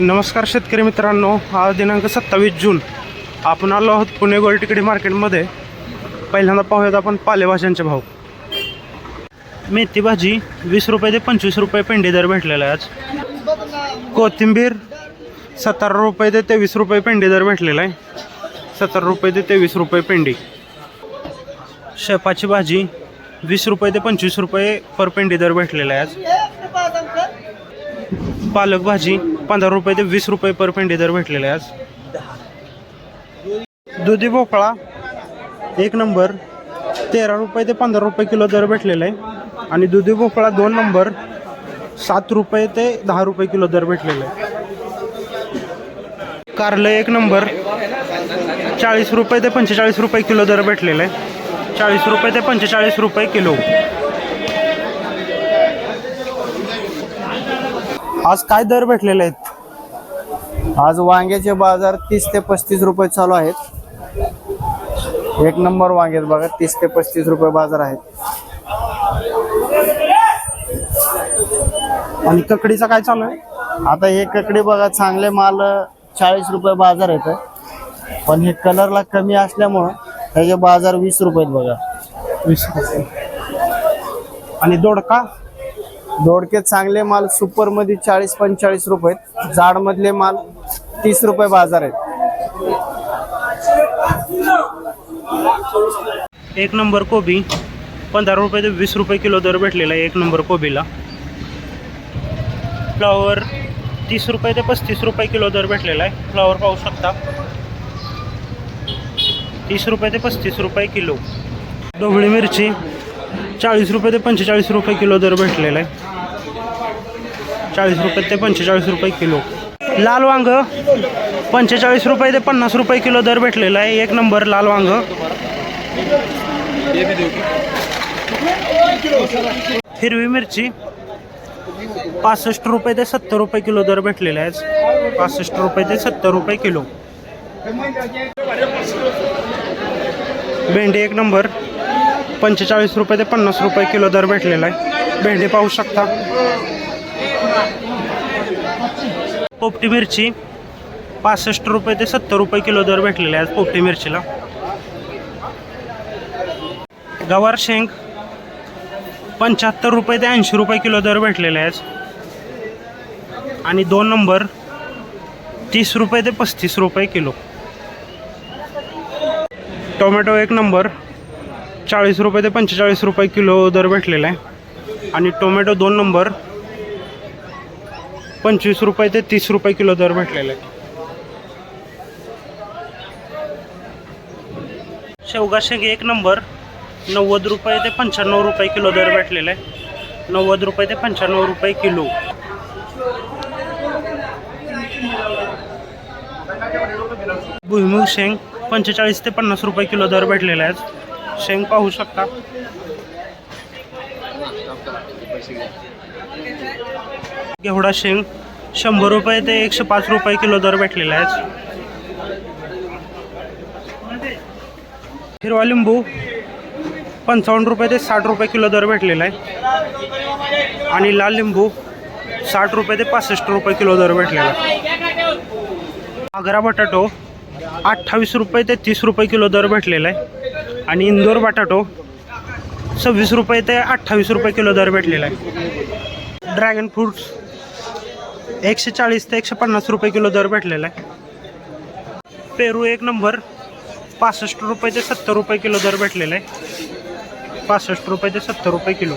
नमस्कार शेतकरी मित्रांनो आज दिनांक सत्तावीस जून. आपण आलो आहोत पुणे गोल्ड मार्केटमध्ये. पहिल्यांदा पाहूयात आपण पालेभाज्यांचे भाव. मेथी भाजी वीस रुपये ते पंचवीस रुपये पेंडी दर भेटलेला आहे आज. कोथिंबीर सतरा रुपये ते तेवीस रुपये पेंडी दर भेटलेला आहे. सतरा रुपये ते तेवीस रुपये पेंडी. शेपाची भाजी वीस रुपये ते पंचवीस रुपये पर पेंडी दर भेटलेला आहे आज. पालक भाजी पंधरा रुपये ते वीस रुपये पर पेंडी दर भेटलेले आज. दुधी भोपळा एक नंबर. तेरा रुपये ते पंधरा रुपये किलो दर भेटलेला आहे. आणि दुधी भोपळा दोन नंबर सात रुपये ते दहा रुपये किलो दर भेटलेला आहे. कारलं एक नंबर चाळीस रुपये ते पंचेचाळीस रुपये किलो दर भेटलेला आहे. चाळीस रुपये ते पंचेचाळीस रुपये किलो. आज काय दर भेटलेले आहेत? आज वांग्याचे बाजार तीस ते पस्तीस रुपये चालू आहेत. एक नंबर वांगे आहेत बघा तीस ते पस्तीस रुपये बाजार आहेत. आणि ककडीचा काय चालू आहे? आता हे ककडी बघा चांगले माल चाळीस रुपये बाजार आहेत पण हे कलरला कमी असल्यामुळं त्याचे बाजार वीस रुपये बघा. वीस रुपये. आणि दोडका? दोडके चांगले माल सुपरमध्ये चाळीस पंचेचाळीस रुपये जाड मधले माल तीस रुपये बाजार आहेत. एक नंबर कोबी पंधरा रुपये ते वीस रुपये किलो दर भेटलेला आहे एक नंबर कोबीला. फ्लॉवर तीस रुपये ते पस्तीस रुपये किलो दर भेटलेला आहे. फ्लॉवर पाहू शकता. तीस रुपये ते पस्तीस रुपये किलो. ढोबळी मिरची चाळीस रुपये ते पंचेचाळीस रुपये किलो दर भेटलेला आहे. चाळीस रुपये ते पंचेचाळीस रुपये किलो. लाल वांग पंचेचाळीस रुपये ते पन्नास रुपये किलो दर भेटलेला आहे. एक नंबर लाल वांग. हिरवी मिरची पासष्ट रुपये ते सत्तर रुपये किलो दर भेटलेला आहे. पासष्ट रुपये ते सत्तर रुपये किलो. भेंडी एक नंबर पंचेचाळीस रुपये ते पन्नास रुपये किलो दर भेटलेला आहे. भेंडी पाहू शकता. पोपटी मिरची पासष्ट रुपये ते सत्तर रुपये किलो दर भेटलेले आहे पोपटी मिरचीला. गवार शेंग पंच्याहत्तर रुपये ते ऐंशी रुपये किलो दर भेटलेले आहे आणि दोन नंबर तीस रुपये ते पस्तीस रुपये किलो. टोमॅटो एक नंबर चाळीस रुपये ते पंचेचाळीस रुपये किलो दर भेटलेला आहे. आणि टोमॅटो दोन नंबर पंचवीस रुपये ते तीस रुपये किलो दर भेटलेला आहे शेवगा शेंग एक नंबर. नव्वद रुपये ते पंच्याण्णव रुपये किलो दर भेटलेला. आहे नव्वद रुपये ते पंच्याण्णव रुपये किलो. भुईमुग शेंग पंचेचाळीस ते पन्नास रुपये किलो दर भेटलेला आहे शेंग पाहू शकता. घेवडा शेंग शंभर रुपये ते एकशे पाच रुपये किलो दर भेटलेला आहे हिरवा लिंबू पंचावन्न रुपये ते साठ रुपये किलो दर भेटलेला आहे. आणि लाल लिंबू साठ रुपये ते पासष्ट रुपये किलो दर भेटलेला आहे. आग्रा बटाटो अठ्ठावीस रुपये ते तीस रुपये किलो दर भेटलेला आहे. आणि इंदोर बटाटो सव्वीस रुपये ते अठ्ठावीस रुपये किलो दर भेटलेला आहे. ड्रॅगन फ्रूट्स एकशे चाळीस ते एकशे पन्नास रुपये किलो दर भेटलेला आहे. पेरू एक नंबर पासष्ट रुपये ते सत्तर रुपये किलो दर भेटलेला आहे. पासष्ट रुपये ते सत्तर रुपये किलो.